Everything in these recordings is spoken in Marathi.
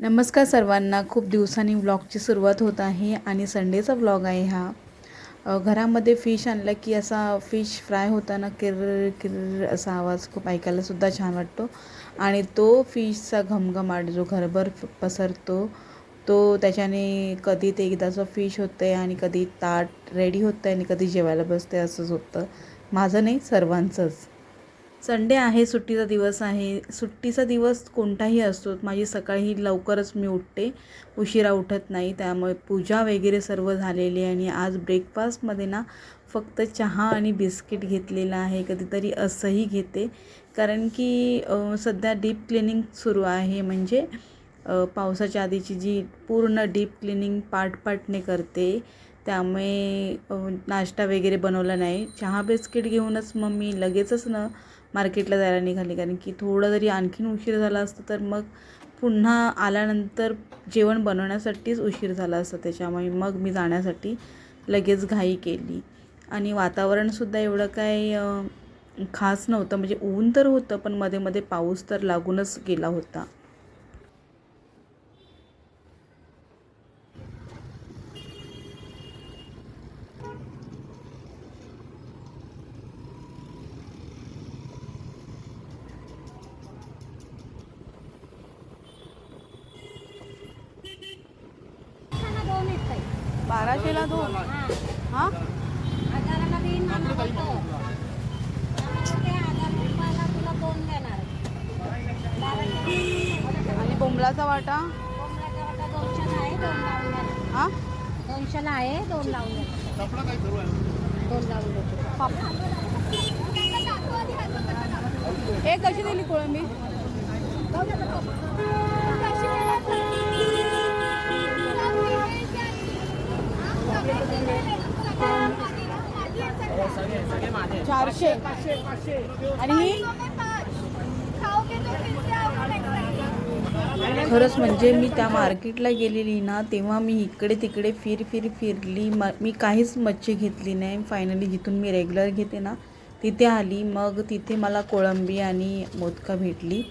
नमस्कार सर्वांना. खूप दिवसांनी व्लॉगची सुरुवात होत आहे आणि संडेचा व्लॉग आहे हा. घरामध्ये फिश आणला की असा फिश फ्राय होताना किर्र किर्र असा आवाज खूप ऐकायलासुद्धा छान वाटतो. आणि तो फिशचा घमघमाट जो घरभर पसरतो तो त्याच्याने कधी ते एकदाचं फिश होतं आहे आणि कधी ताट रेडी होतं आहे आणि कधी जेवायला बसते असंच होतं. माझं नाही सर्वांचंच. संडे आहे सुट्टीचा दिवस आहे. सुट्टीचा दिवस कोणताही असतो माझी सकाळी लवकरच मी उठते. उशिरा उठत नाही त्यामुळे पूजा वगैरे सर्व झालेली आहे आणि आज ब्रेकफास्टमध्ये ना फक्त चहा आणि बिस्किट घेतलेलं आहे. कधीतरी असंही घेते. कारण की सध्या डीप क्लिनिंग सुरू आहे. म्हणजे पावसाच्या आधीची जी पूर्ण डीप क्लिनिंग पार्ट करते. त्यामुळे नाश्ता वगैरे बनवला नाही. चहा बिस्किट घेऊनच मग मी लगेचच न मार्केटला जायला निघाली. कारण की थोडं जरी आणखीन उशीर झाला असतं तर मग पुन्हा आल्यानंतर जेवण बनवण्यासाठीच उशीर झाला असतं. त्याच्यामुळे मग मी जाण्यासाठी लगेच घाई केली. आणि वातावरणसुद्धा एवढं काय खास नव्हतं. म्हणजे ऊन तर होतं पण मध्ये मध्ये पाऊस तर लागूनच गेला होता ना दोन आहेत ताई. बाराशेला दोन हा. हां हजाराला देईन ना नको तर. त्यामुळे ते हजार रुपयाला तुला दोन देणार. बाराशे आणि बोंबलाचा वाटा कोंबड्याचा वाटा दोनशेला आहे, दोन लावून देणार. हां दोनशेला आहे दोन लावून देणार. दोन लावून देतो हे कशी दिली कोळंबी? चारशे. आणि ही? खरंच म्हणजे मी त्या मार्केटला गेलेली ना तेव्हा मी इकडे तिकडे फिर फिर फिरली. म मी काहीच मच्छी घेतली नाही. फायनली जिथून मी रेग्युलर घेते ना तिथे आली. मग तिथे मला कोळंबी आणि मोदका भेटली.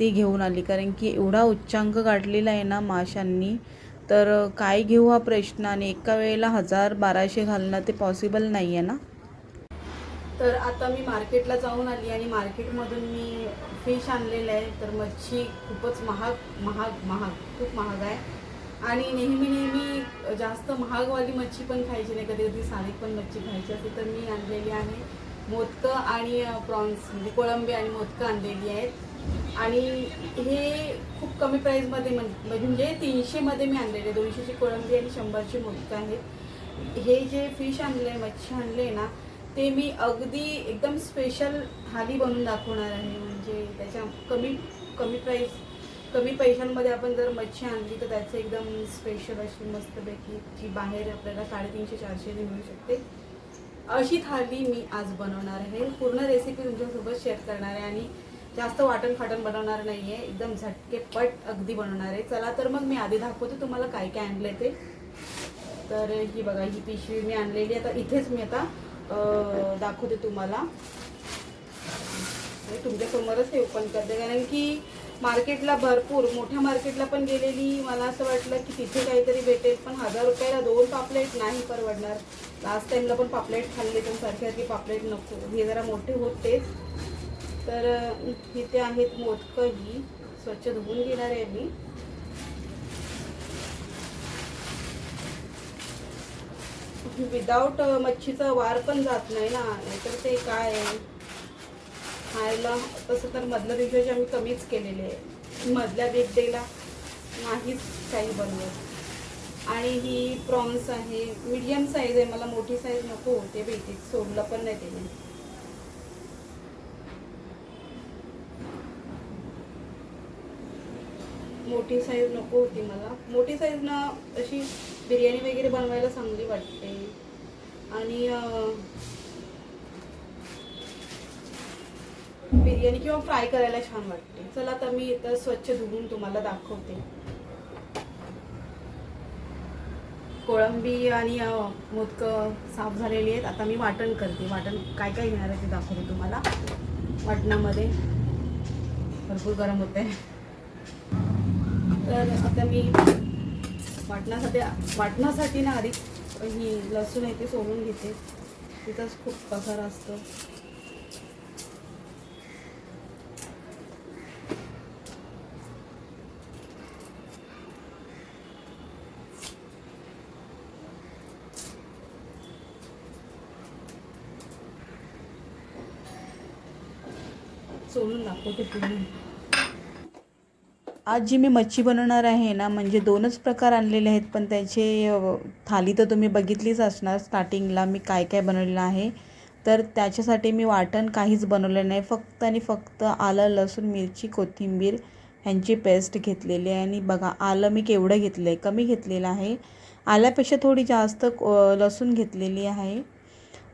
ते घेऊन आली. कारण की एवढा उच्चांक गाठलेला आहे ना माशांनी. तर काय घेऊ हा प्रश्न? आणि एका वेळेला हजार बाराशे घालणं ते पॉसिबल नाही आहे ना? तर आता मी मार्केटला जाऊन आली आणि मार्केटमधून मी फिश आणलेलं आहे. तर मच्छी खूपच महाग महाग महाग खूप महाग आहे. आणि नेहमी नेहमी जास्त महागवाली मच्छी पण खायची नाही. कधी कधी साधी पण मच्छी खायची असते तर मी आणलेली आहे. मोदकं आणि प्रॉन्स म्हणजे कोळंबी आणि मोदकं आणलेली आहेत. आणि हे खूप कमी प्राईजमध्ये म्हणजे तीनशेमध्ये मी आणलेले दोनशेची कोळंबी आणि शंभरची मोदकं आहेत. हे जे फिश आणले मच्छी आणले ना ते मी अगदी एकदम स्पेशल थाली बनवून दाखवणार आहे. म्हणजे त्याच्या कमी कमी प्राईस कमी पैशांमध्ये आपण जर मच्छी आणली तर त्याचं एकदम स्पेशल अशी मस्तपैकी जी बाहेर आपल्याला साडेतीनशे चारशेने मिळू शकते. अशी थाली मी आज बनवणार आहे. पूर्ण रेसिपी तुमच्यासोबत शेअर करणार आहे आणि जास्त वाटण फाटण बनवणार नाही आहे एकदम झटकेपट अगदी बनवणार आहे. चला तर मग मी आधी दाखवते तुम्हाला काय काय आणलं ते. तर ही बघा ही पिशवी मी आणलेली आता इथेच मी आता दाखवते तुम्हाला. हे तुमच्या समोरच हे ओपन करते. कारण की मार्केटला भरपूर मोठ्या मार्केटला पण गेलेली मला असं वाटलं की तिथे काहीतरी भेटेल पण हजार रुपयाला दोन पापलेट नाही परवडणार. लास्ट टाइमला पण पापलेट खाल्ले पण सारखे सारखे पापलेट नको. हे जरा मोठे होतेच तर इथे आहेत मोदकही. स्वच्छ धुवून घेणार आहे मी. विदाऊट मच्छीचा वार पण जात नाही ना. नाहीतर ते काय? आहे खायला तसं तर मधलं दिवसाचे आम्ही कमीच केलेले आहे. मधल्या बिग डेला नाहीच काही बनवत. आणि ही प्रॉन्स आहे. मीडियम साईज आहे. मला मोठी साईज नको होते भेटीत सोडलं पण नाही त्याने. मोठी साईज नको होती मला. मोठी साईज ना अशी बिर्याणी वगैरे बनवायला चांगली वाटते. आणि बिर्याणी किंवा फ्राय करायला छान वाटते. चला तर मी इथं स्वच्छ धुवून तुम्हाला दाखवते. कोळंबी आणि मोदकं साफ झालेली आहेत. आता मी वाटण करते. वाटण काय काय घेणार आहे ते दाखवते तुम्हाला. वाटणामध्ये भरपूर गरम होते तर आता मी वाटण्यासाठी वाटण्यासाठी ना आधी ही लसूण आहे ते सोलून घेते. तिथंच खूप पसार असतं. सोलून दाखवते पूर्ण. आज जी मी मच्छी बनवणार आहे ना म्हणजे दोनच प्रकार आणलेले आहेत पण त्याचे थाली तर तुम्ही बघितलीच असणार स्टार्टिंगला मी काय काय बनवलेलं आहे. तर त्याच्यासाठी मी वाटण काहीच बनवलं नाही. फक्त आणि फक्त आलं लसूण मिरची कोथिंबीर ह्यांची पेस्ट घेतलेली आहे. आणि बघा आलं मी केवढं घेतलं आहे कमी घेतलेलं आहे. आल्यापेक्षा थोडी जास्त लसूण घेतलेली आहे.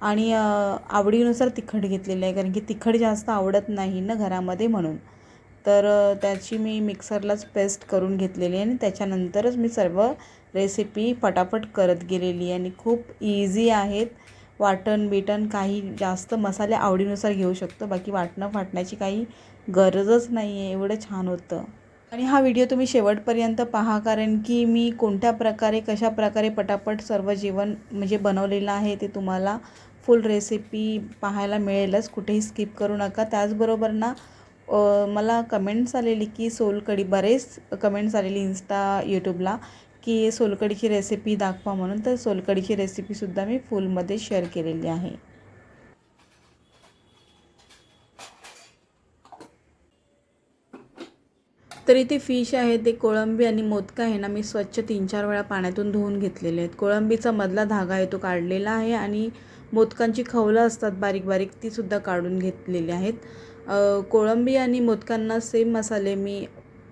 आणि आवडीनुसार तिखट घेतलेलं आहे कारण की तिखट जास्त आवडत नाही ना घरामध्ये म्हणून. तर त्याची मी मिक्सरलाच पेस्ट करून घेतलेली आहे आणि त्याच्यानंतरच मी सर्व रेसिपी पटापट करत गेलेली आणि खूप इझी आहेत. वाटण बिटण काही जास्त मसाले आवडीनुसार घेऊ शकतो बाकी वाटणं फाटण्याची काही गरजच नाही आहे एवढं छान होतं. आणि हा व्हिडिओ तुम्ही शेवटपर्यंत पहा कारण की मी कोणत्या प्रकारे कशा प्रकारे पटापट सर्व जेवण म्हणजे बनवलेलं आहे ते तुम्हाला फुल रेसिपी पाहायला मिळेलच कुठेही स्किप करू नका. त्याचबरोबर ना मला कमेंट्स आलेली की सोलकढी बरेच कमेंट्स आलेली इन्स्टा यूट्यूबला की सोलकडीची रेसिपी दाखवा म्हणून. तर सोलकडीची रेसिपीसुद्धा मी फुलमध्ये शेअर केलेली आहे. तर इथे फिश आहे ते कोळंबी आणि मोदका आहे ना मी स्वच्छ तीन चार वेळा पाण्यातून धुवून घेतलेले आहेत. कोळंबीचा मधला धागा आहे तो काढलेला आहे आणि मोदकांची खवलं असतात बारीक बारीक तीसुद्धा काढून घेतलेली आहेत. कोळंबी आणि मोदकांना सेम मसाले मी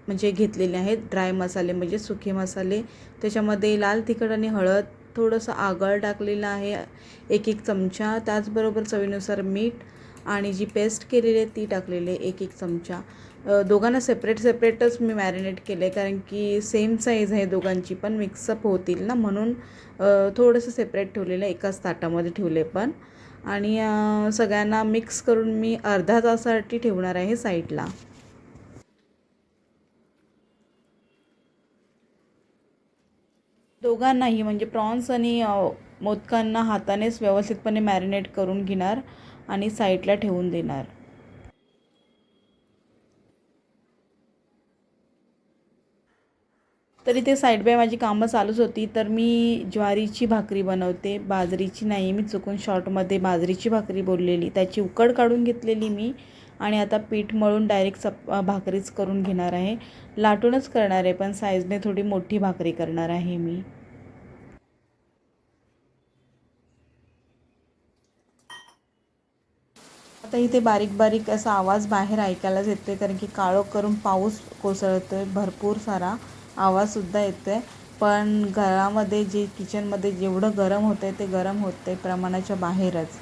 म्हणजे घेतलेले आहेत. ड्राय मसाले म्हणजे सुके मसाले. त्याच्यामध्ये लाल तिखट आणि हळद थोडंसं आगळ टाकलेलं आहे. एक एक चमचा. त्याचबरोबर चवीनुसार मीठ आणि जी पेस्ट केलेली आहे ती टाकलेली आहे एक एक चमचा दोघांना सेपरेट सेपरेटच मी मॅरिनेट केलं आहे कारण की सेम साईज आहे दोघांची पण मिक्सअप होतील ना म्हणून थोडंसं सेपरेट ठेवलेलं आहे. एकाच ताटामध्ये ठेवले पण. आणि सगळ्यांना मिक्स करून मी अर्धा तासासाठी ठेवणार आहे साईडला दोघांनाही म्हणजे प्रॉन्स आणि मोदकांना हातानेच व्यवस्थितपणे मॅरिनेट करून घेणार आणि साईडला ठेवून देणार. तरी ते साईड बाय माझी कामं चालूच होती. तर मी ज्वारीची भाकरी बनवते. बाजरीची नाही मी चुकून शॉर्टमध्ये बाजरीची भाकरी बोललेली. त्याची उकड काढून घेतलेली मी आणि आता पीठ मळून डायरेक्ट चप भाकरीच करून घेणार आहे. लाटूनच करणार आहे पण साईजने थोडी मोठी भाकरी करणार आहे मी. आता इथे बारीक बारीक असा आवाज बाहेर ऐकायलाच येते कारण की काळो करून पाऊस कोसळतोय भरपूर सारा. आवाजसुद्धा येतो आहे पण घरामध्ये जे किचनमध्ये जेवढं गरम होतंय ते गरम होतंय प्रमाणाच्या बाहेरच.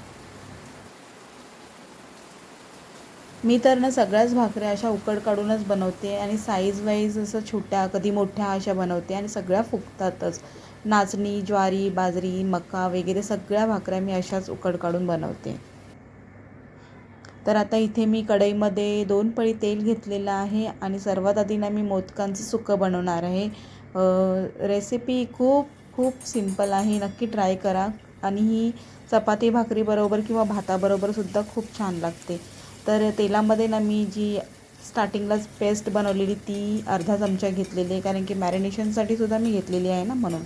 मी तर ना सगळ्याच भाकऱ्या अशा उकड काढूनच बनवते आणि साईज वाईज असं छोट्या कधी मोठ्या अशा बनवते आणि सगळ्या फुगतातच. नाचणी ज्वारी बाजरी मका वगैरे सगळ्या भाकऱ्या मी अशाच उकड काढून बनवते. तर आता इथे मी कढईमध्ये दोन पळी तेल घेतलेलं आहे आणि सर्वात आधी ना मी मोदकांचं सुकं बनवणार आहे. रेसिपी खूप खूप सिंपल आहे. नक्की ट्राय करा. आणि ही चपाती भाकरीबरोबर किंवा भाताबरोबरसुद्धा खूप छान लागते. तर तेलामध्ये ना मी जी स्टार्टिंगलाच पेस्ट बनवलेली ती अर्धा चमचा घेतलेली आहे. कारण की मॅरिनेशनसाठी सुद्धा मी घेतलेली आहे ना म्हणून.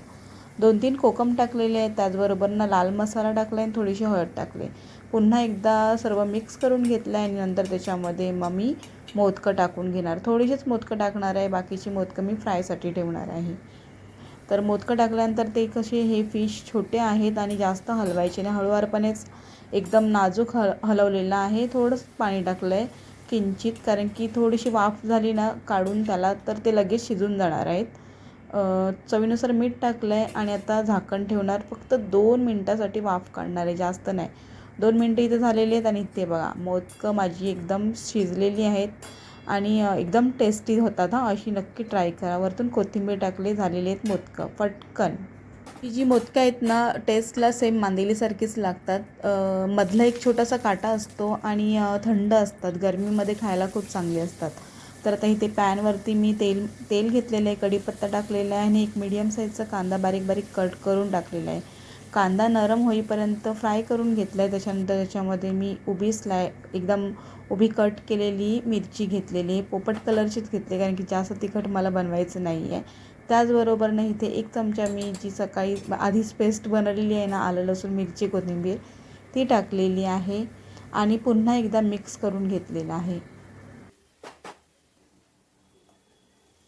दोन तीन कोकम टाकलेले आहेत. त्याचबरोबर ना लाल मसाला टाकला आहे आणि थोडीशी हळद टाकले पुन्हा एकदा सर्व मिक्स करून घेतलं आहे आणि नंतर त्याच्यामध्ये मग मी मोदकं टाकून घेणार. थोडीशीच मोदकं टाकणार आहे बाकीची मोदकं मी फ्रायसाठी ठेवणार आहे. तर मोदकं टाकल्यानंतर ते कसे हे फिश छोटे आहेत आणि जास्त हलवायचे नाही. हळूवारपणेच एकदम नाजूक हल हलवलेलं आहे. थोडंसं पाणी टाकलं आहे किंचित कारण की थोडीशी वाफ झाली ना काढून त्याला तर ते लगेच शिजून जाणार आहेत. चवीनुसार मीठ टाकलं आहे आणि आता झाकण ठेवणार. फक्त दोन मिनटासाठी वाफ काढणार आहे जास्त नाही. दोन मिनटं इथं झालेली आहेत आणि इथे बघा मोदकं माझी एकदम शिजलेली आहेत आणि एकदम टेस्टी होतात हां. अशी नक्की ट्राय करा. वरतून कोथिंबीर टाकले झालेली आहेत मोदकं. पटकन. ही जी मोदकं आहेत ना टेस्टला सेम मांदेलीसारखीच लागतात. मधला एक छोटासा काटा असतो आणि थंड असतात. गरमीमध्ये खायला खूप चांगली असतात. तर आता इथे पॅनवरती मी तेल तेल घेतलेलं आहे कढीपत्ता टाकलेला आहे आणि एक मीडियम साईजचा कांदा बारीक बारीक कट करून टाकलेला आहे. कांदा नरम होईपर्यंत फ्राय करून घेतला आहे त्याच्यानंतर त्याच्यामध्ये मी उभी स्लाय एकदम उभी कट केलेली मिरची घेतलेली आहे पोपट कलरचीच घेतली कारण की जास्त तिखट मला बनवायचं नाही आहे त्याचबरोबर ना इथे एक चमचा मी जी सकाळी आधीच पेस्ट बनवलेली आहे ना आलं लसूण मिरची कोथिंबीर ती टाकलेली आहे आणि पुन्हा एकदा मिक्स करून घेतलेलं आहे.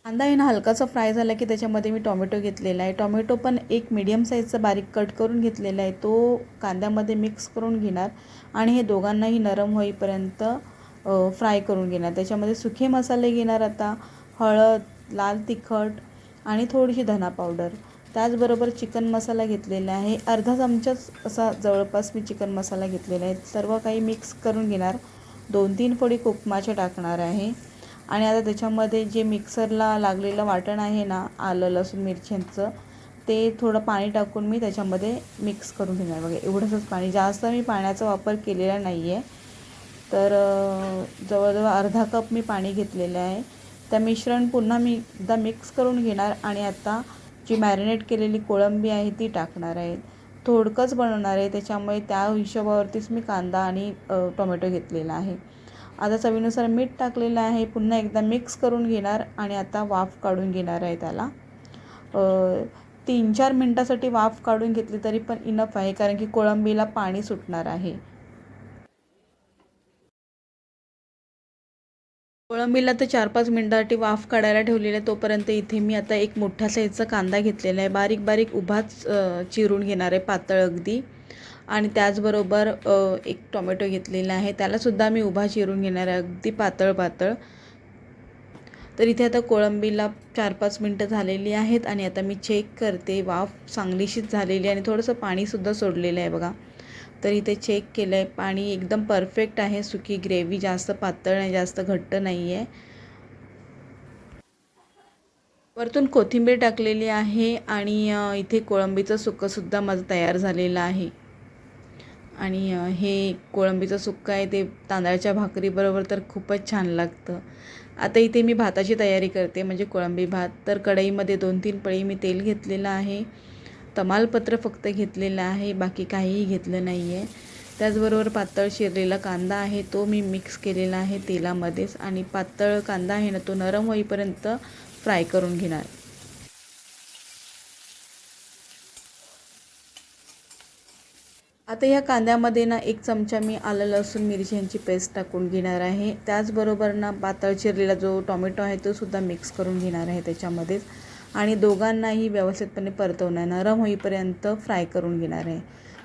कांदा आहे ना हलकासा फ्राय झाला की त्याच्यामध्ये मी टॉमॅटो घेतलेला आहे. टॉमॅटो पण एक मीडियम साईजचा बारीक कट करून घेतलेला आहे. तो कांद्यामध्ये मिक्स करून घेणार आणि हे दोघांनाही नरम होईपर्यंत फ्राय करून घेणार. त्याच्यामध्ये सुखे मसाले घेणार आता हळद लाल तिखट आणि थोडीशी धना पावडर त्याचबरोबर चिकन मसाला घेतलेला आहे. अर्धा चमचाच असा जवळपास मी चिकन मसाला घेतलेला आहे. सर्व काही मिक्स करून घेणार. दोन तीन फोडी कोकमाच्या टाकणार आहे. आणि आता त्याच्यामध्ये जे मिक्सरला लागलेलं वाटण आहे ना आलं लसूण मिरच्यांचं ते थोडं पाणी टाकून मी त्याच्यामध्ये मिक्स करून घेणार. बघा एवढंसंच पाणी. जास्त मी पाण्याचा वापर केलेला नाही आहे तर जवळजवळ अर्धा कप मी पाणी घेतलेलं आहे. त्या मिश्रण पुन्हा मी एकदा मिक्स करून घेणार आणि आता जी मॅरिनेट केलेली कोळंबी आहे ती टाकणार आहे. थोडकंच बनवणार आहे. त्याच्यामुळे त्या हिशोबावरतीच मी कांदा आणि टोमॅटो घेतलेला आहे. आता चवीनुसार मीठ टाकलेलं आहे. पुन्हा एकदा मिक्स करून घेणार आणि आता वाफ काढून घेणार आहे त्याला. तीन चार मिनटासाठी वाफ काढून घेतली तरी पण इनफ आहे कारण की कोळंबीला पाणी सुटणार आहे. कोळंबीला तर चार पाच मिनटासाठी वाफ काढायला ठेवलेलं आहे. तोपर्यंत इथे मी आता एक मोठ्या साईजचा कांदा घेतलेला आहे. बारीक बारीक उभाच चिरून घेणार आहे पातळ अगदी. आणि त्याचबरोबर एक टोमॅटो घेतलेला आहे. त्यालासुद्धा मी उभा चिरून घेणार आहे. अगदी पातळ पातळ तर इथे आता कोळंबीला चार पाच मिनटं झालेली आहेत आणि आता मी चेक करते. वाफ चांगलीशीच झालेली आणि थोडंसं पाणीसुद्धा सोडलेलं आहे बघा. तर इथे चेक केलं आहे पाणी एकदम परफेक्ट आहे. सुकी ग्रेव्ही जास्त पातळ नाही जास्त घट्ट नाही आहे वरतून कोथिंबीर टाकलेली आहे आणि इथे कोळंबीचं सुकंसुद्धा माझं तयार झालेलं आहे. आणि हे कोळंबीचं सुक्कं आहे ते तांदळाच्या भाकरीबरोबर तर खूपच छान लागतं. आता इथे मी भाताची तयारी करते म्हणजे कोळंबी भात. तर कढईमध्ये दोन तीन पळी मी तेल घेतलेलं आहे. तमालपत्र फक्त घेतलेलं आहे बाकी काहीही घेतलं नाही आहे त्याचबरोबर पातळ शिरलेला कांदा आहे तो मी मिक्स केलेला आहे तेलामध्येच. आणि पातळ कांदा आहे ना तो नरम होईपर्यंत फ्राय करून घेणार. आता या कांद्यामध्ये ना एक चमचा मी आलं लसूण मिरची यांची पेस्ट टाकून घेणार आहे. त्याचबरोबर ना पातळ चिरलेला जो टॉमॅटो आहे तो सुद्धा मिक्स करून घेणार आहे त्याच्यामध्येच. आणि दोघांनाही व्यवस्थितपणे परतवणार नरम होईपर्यंत फ्राय करून घेणार आहे.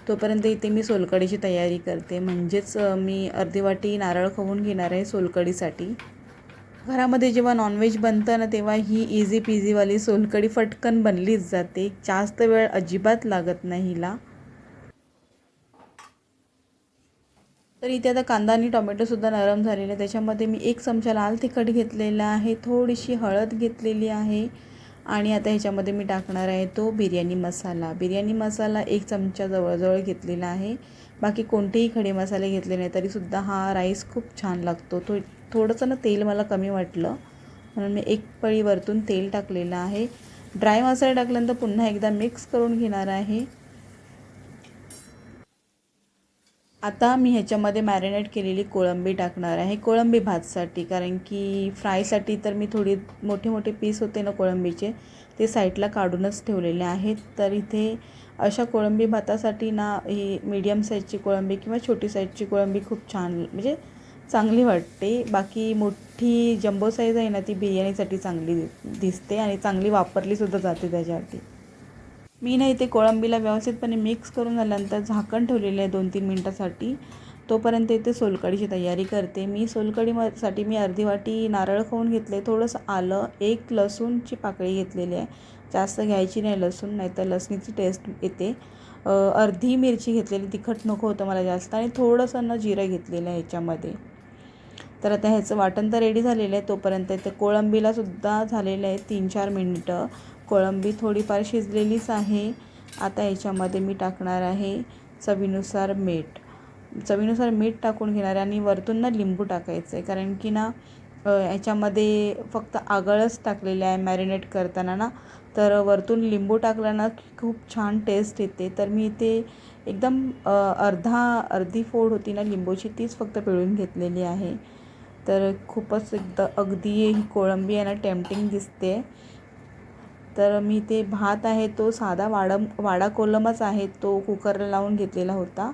तोपर्यंत इथे मी सोलकडीची तयारी करते. म्हणजेच मी अर्धी वाटी नारळ खवून घेणार आहे सोलकडीसाठी. घरामध्ये जेव्हा नॉनव्हेज बनतं ना तेव्हा ही इझी पिझीवाली सोलकडी फटकन बनलीच जाते. जास्त वेळ अजिबात लागत नाही हिला. तर इथे आता कांदा आणि टोमॅटोसुद्धा नरम झालेले आहे त्याच्यामध्ये मी एक चमचा लाल तिखट घेतलेला आहे थोडीशी हळद घेतलेली आहे आणि आता ह्याच्यामध्ये मी टाकणार आहे तो बिर्याणी मसाला. बिर्याणी मसाला एक चमचा जवळजवळ घेतलेला आहे. बाकी कोणतेही खडे मसाले घेतले नाही तरीसुद्धा हा राईस खूप छान लागतो. थो थोडंसं ना तेल मला कमी वाटलं म्हणून मी एक पळी वरतून तेल टाकलेलं आहे. ड्राय मसाला टाकल्यानंतर पुन्हा एकदा मिक्स करून घेणार आहे. आता मी ह्याच्यामध्ये मॅरिनेट केलेली कोळंबी टाकणार आहे कोळंबी भातसाठी. कारण की फ्रायसाठी तर मी थोडी मोठे मोठे पीस होते ना कोळंबीचे ते साईडला काढूनच ठेवलेले आहेत. तर इथे अशा कोळंबी भातासाठी ना ही मीडियम साईजची कोळंबी किंवा छोटी साईजची कोळंबी खूप छान म्हणजे चांगली वाटते. बाकी मोठी जम्बो साईज आहे ना ती बिर्याणीसाठी चांगली दिसते आणि चांगली वापरलीसुद्धा जाते त्याच्यावरती. मी ना इथे कोळंबीला व्यवस्थितपणे मिक्स करून झाल्यानंतर झाकण ठेवलेलं आहे दोन तीन मिनटासाठी. तोपर्यंत इथे सोलकडीची तयारी करते. मी सोलकडीसाठी मी अर्धी वाटी नारळ खाऊन घेतले. थोडंसं आलं एक लसूणची पाकळी घेतलेली आहे. जास्त घ्यायची नाही लसूण नाहीतर लसणीची टेस्ट येते. अर्धी मिरची घेतलेली तिखट नको होतं मला जास्त. आणि थोडंसं ना जिरं घेतलेलं आहे ह्याच्यामध्ये तर आता ह्याचं वाटण तर रेडी झालेलं आहे. तोपर्यंत इथे कोळंबीलासुद्धा झालेलं आहे तीन चार मिनटं. कोळंबी थोडीफार शिजलेलीच आहे. आता याच्यामध्ये मी टाकणार आहे चवीनुसार मीठ. चवीनुसार मीठ टाकून घेणार आहे आणि वरतून ना लिंबू टाकायचं आहे कारण की ना याच्यामध्ये फक्त आगळच टाकलेलं आहे मॅरिनेट करताना ना. तर वरतून लिंबू टाकला ना खूप छान टेस्ट येते. तर मी इथे एकदम अर्धा अर्धी फोड होती ना लिंबूची तीच फक्त पिळून घेतलेली आहे. तर खूपच एकदा अगदी ही कोळंबी आहे ना टेम्पटिंग दिसते. तर मी ते भात आहे तो साधा वाडम वाडा कोलमच आहे तो कुकरला लावून घेतलेला होता.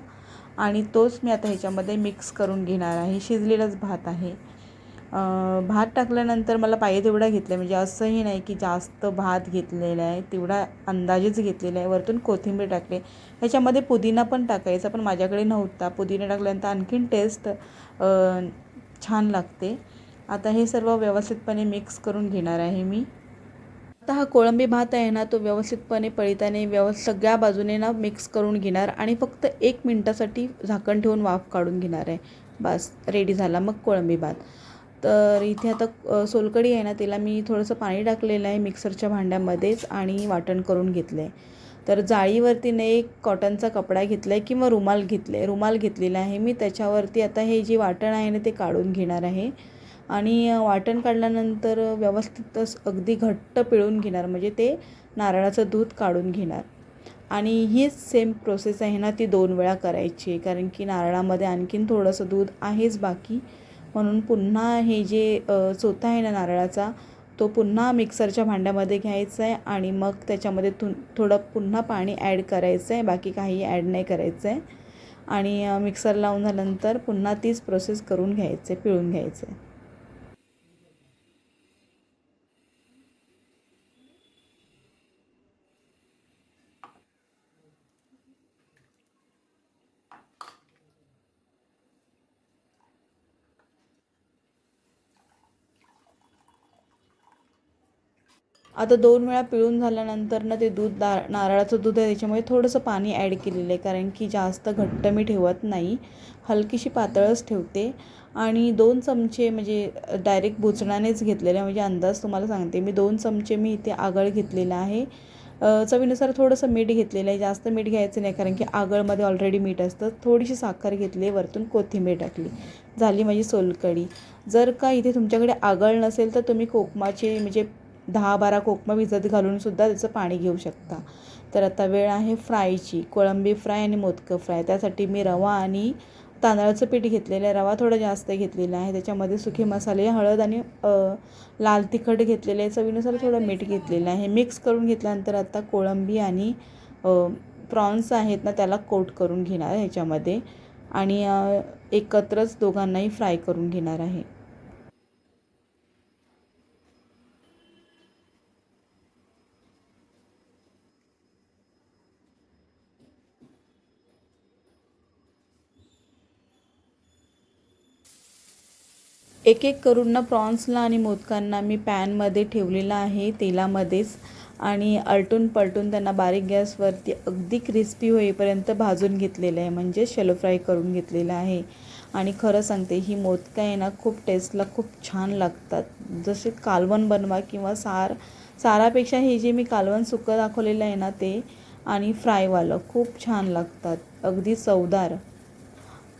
आणि तोच मी आता ह्याच्यामध्ये मिक्स करून घेणार आहे. शिजलेलाच भात आहे. भात टाकल्यानंतर मला पाहिजे तेवढा घेतला म्हणजे असंही नाही की जास्त भात घेतलेला आहे तेवढा अंदाजेच घेतलेला आहे. वरतून कोथिंबीर टाकले. ह्याच्यामध्ये पुदिना पण टाकायचा पण माझ्याकडे नव्हता. पुदिना टाकल्यानंतर आणखीन टेस्ट छान लागते. आता हे सर्व व्यवस्थितपणे मिक्स करून घेणार आहे मी. आता हा कोळंबी भात आहे ना तो व्यवस्थितपणे पळीताने व्यव सगळ्या बाजूने ना मिक्स करून घेणार आणि फक्त एक मिनटासाठी झाकण ठेवून वाफ काढून घेणार आहे. बस रेडी झाला मग कोळंबी भात. तर इथे आता सोलकडी सोलकढी आहे ना तिला मी थोडंसं पाणी टाकलेलं आहे मिक्सरच्या भांड्यामध्येच आणि वाटण करून घेतलं आहे तर जाळीवरतीने एक कॉटनचा कपडा घेतला आहे किंवा रुमाल घेतले आहे रुमाल घेतलेला आहे मी त्याच्यावरती आता हे जे वाटण आहे ना ते काढून घेणार आहे. आणि वाटण काढल्यानंतर व्यवस्थितच अगदी घट्ट पिळून घेणार म्हणजे ते नारळाचं दूध काढून घेणार. आणि हीच सेम प्रोसेस आहे ना ती दोन वेळा करायची आहे कारण की नारळामध्ये आणखीन थोडंसं दूध आहेच बाकी. म्हणून पुन्हा हे जे चोथा आहे ना नारळाचा तो पुन्हा मिक्सरच्या भांड्यामध्ये घ्यायचा आहे आणि मग त्याच्यामध्ये थु थोडं पुन्हा पाणी ॲड करायचं आहे बाकी काही ॲड नाही करायचं आहे. आणि मिक्सर लावून झाल्यानंतर पुन्हा तीच प्रोसेस करून घ्यायचं आहे पिळून घ्यायचं आहे. आता दोन वेळा पिळून झाल्यानंतर ना ते दूध दा नारळाचं दूध आहे त्याच्यामुळे थोडंसं पाणी ॲड केलेलं आहे. कारण की जास्त घट्ट मी ठेवत नाही. हलकीशी पातळच ठेवते. आणि दोन चमचे म्हणजे डायरेक्ट बुचणानेच घेतलेले आहे. म्हणजे अंदाज तुम्हाला सांगते. मी दोन चमचे मी इथे आगळ घेतलेला आहे. चवीनुसार थोडंसं मीठ घेतलेलं आहे. जास्त मीठ घ्यायचं नाही. कारण की आगळमध्ये ऑलरेडी मीठ असतं. थोडीशी साखर घेतली वरतून कोथिंबीर टाकली. झाली माझी सोलकढी. जर का इथे तुमच्याकडे आगळ नसेल तर तुम्ही कोकमाचे म्हणजे दहा बारा कोकमा भिजत घालून सुद्धा त्याचं पाणी घेऊ शकता. तर आता वेळ आहे फ्रायची. कोळंबी फ्राय आणि मोदकं फ्राय. त्यासाठी मी रवा आणि तांदळाचं पीठ घेतलेलं आहे. रवा थोडा जास्त घेतलेला आहे. त्याच्यामध्ये सुखे मसाले हळद आणि लाल तिखट घेतलेले आहे. चवीनुसार थोडं मीठ घेतलेलं आहे. मिक्स करून घेतल्यानंतर आता कोळंबी आणि प्रॉन्स आहेत ना त्याला कोट करून घेणार ह्याच्यामध्ये. आणि एकत्रच दोघांनाही फ्राय करून घेणार आहे. एक एक करून ना प्रॉन्सला आणि मोदकांना मी पॅनमध्ये ठेवलेलं आहे तेलामध्येच. आणि आलटून पलटून त्यांना बारीक गॅसवरती अगदी क्रिस्पी होईपर्यंत भाजून घेतलेलं आहे म्हणजे शेलो फ्राय करून घेतलेलं आहे. आणि खरं सांगते ही मोदकं आहे ना खूप टेस्टला खूप छान लागतात. जसे कालवण बनवा किंवा सार सारापेक्षा हे जे मी कालवण सुकं दाखवलेलं आहे ना ते आणि फ्रायवालं खूप छान लागतात. अगदी चवदार.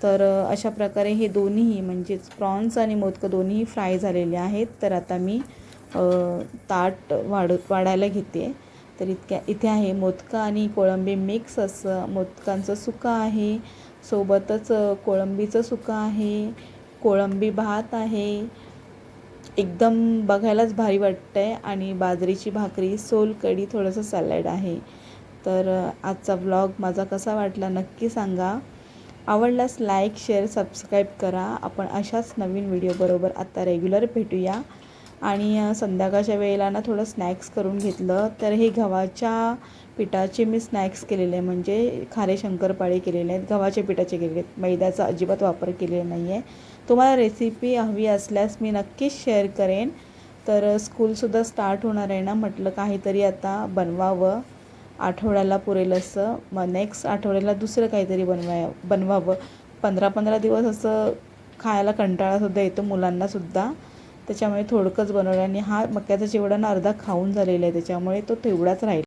तर अशा प्रकारे हे दोन्हीही म्हणजेच प्रॉन्स आणि मोदकं दोन्हीही फ्राय झालेले आहेत. तर आता मी ताट वाढ वाढायला घेते. तर इतक्या इथे आहे मोदकं आणि कोळंबी मिक्स. असं मोदकांचं सुकं आहे. सोबतच कोळंबीचं सुकं आहे. कोळंबी भात आहे. एकदम बघायलाच भारी वाटतं आहे आणि बाजरीची भाकरी सोलकढी थोडंसं सॅलड आहे. तर आजचा व्लॉग माझा कसा वाटला नक्की सांगा. आवडल्यास लाईक शेअर सबस्क्राईब करा. आपण अशाच नवीन व्हिडिओबरोबर आत्ता रेग्युलर भेटूया. आणि संध्याकाळच्या वेळेला ना थोडं स्नॅक्स करून घेतलं तर हे गव्हाच्या पिठाचे मी स्नॅक्स केलेले आहे म्हणजे खारे शंकरपाळे केलेले आहेत. गव्हाच्या पिठाचे केलेले आहेत. मैद्याचा अजिबात वापर केलेला नाही आहे तुम्हाला रेसिपी हवी असल्यास मी नक्कीच शेअर करेन. तर स्कूलसुद्धा स्टार्ट होणार आहे ना म्हटलं काहीतरी आता बनवावं. आठवड्याला पुरेल असं. मग नेक्स्ट आठवड्याला दुसरं काहीतरी बनवाय बनवावं. पंधरा पंधरा दिवस असं खायला कंटाळासुद्धा येतो मुलांनासुद्धा त्याच्यामुळे थोडकंच बनवलं आणि हा मक्याचा चिवडा ना अर्धा खाऊन झालेला आहे. त्याच्यामुळे तो तेवढाच राहील.